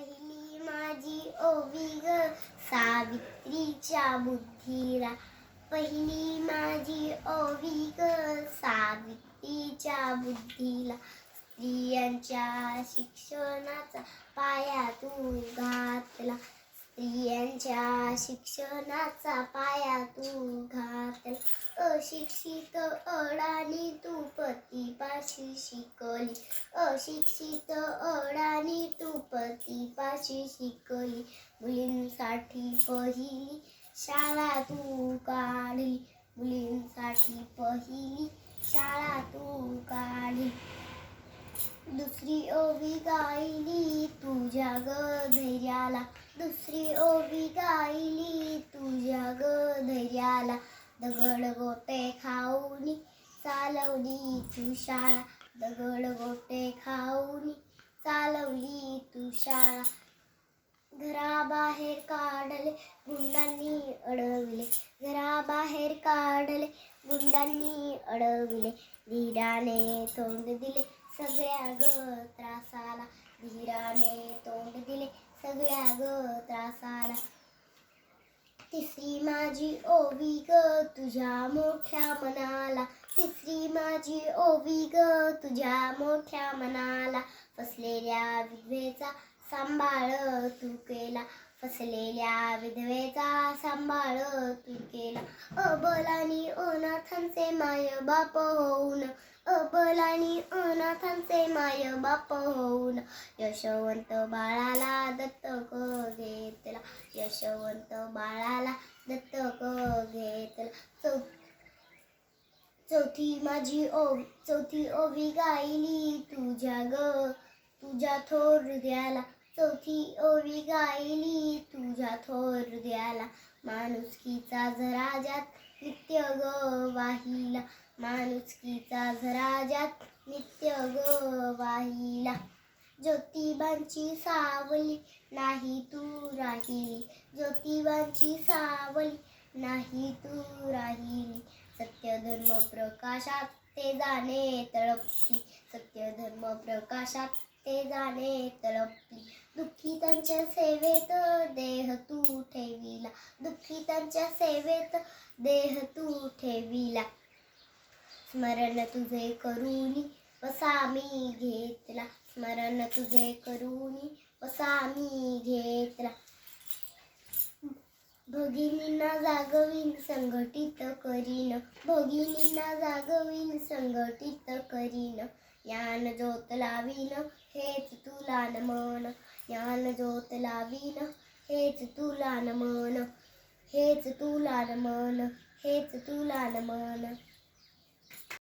पहिली माझी ओवी ग. सावित्रीच्या बुद्धीला. पहिली माझी ओवी ग. सावित्रीच्या बुद्धीला. स्त्रियांच्या शिक्षणाचा पाया तू घातला. स्त्रियांच्या शिक्षणाचा पाया तू घातला. अशिक्षित अडाणी तू पतीपाशी शिकली. अशिक्षित अडाणी तू पतीपाशी शिकली. मुलींसाठी पहिली शाळा तू काढली. मुलींसाठी पहिली शाळा तू काढली. दुसरी ओवी गायली तुझ्या गधर्याला धैर्याला दुसरी ओवी गायली तुझ्या गधर्याला धैर्याला दगड गोटे खाऊनी चालवली तू शाळा. दगड गोटे खाऊनी चालवली तू शाळा. घराबाहेर काढले गुंडांनी अडविले. घराबाहेर काढले गुंडांनी अडविले. धीराने तोंड दिले सगळ्या ग त्रासाला. धीराने तोंड दिले सगळ्या ग त्रासाला. तिसरी माझी ओवी ग तुझ्या मोठ्या मनाला. तिसरी माझी ओवी ग तुझ्या मोठ्या मनाला. फसलेल्या विधवेचा सांभाळ तू केला. फसलेल्या विधवेचा सांभाळ तू केला. अबलानी अनाथांचे माय बाप होऊन अबलानी अनाथांचे माय बाप होऊन यशवंत बाळाला दत्तक यशवंत बाळाला दत्तक घेतला. चौ चौथी माझी ओ चौथी ओवी गायली तुझ्या ग तुझ्या थोर हृदयाला चौथी ओवी गायली तुझ्या थोर हृदयाला माणुसकीचा झराजात नित्य ग वाहिला. माणुसकीचा झराजात नित्य ग वाहिला. ज्योतिबांची सावली नाही तू राहिली ज्योतिबांची सावली. नाही तू राहिली सत्य धर्म प्रकाशात ते जाणे तळपली सत्य धर्म प्रकाशात ते जाणे तळपली दुःखितांच्या सेवेत देह तू ठेविला. दुःखितांच्या सेवेत देह तू ठेविला. स्मरण तुझे करूनी वसा मी घेतला. स्मरण तुझे करूनी वसा घेतला. भगिनींना जागवीन संघटित करीन. भगिनींना जागवीन संघटित करीन. ज्ञान ज्योत लावीन हेच तुला नमन ज्ञान ज्योत लावीन हेच तुला नमन हेच तुला नमन हेच तुला नमन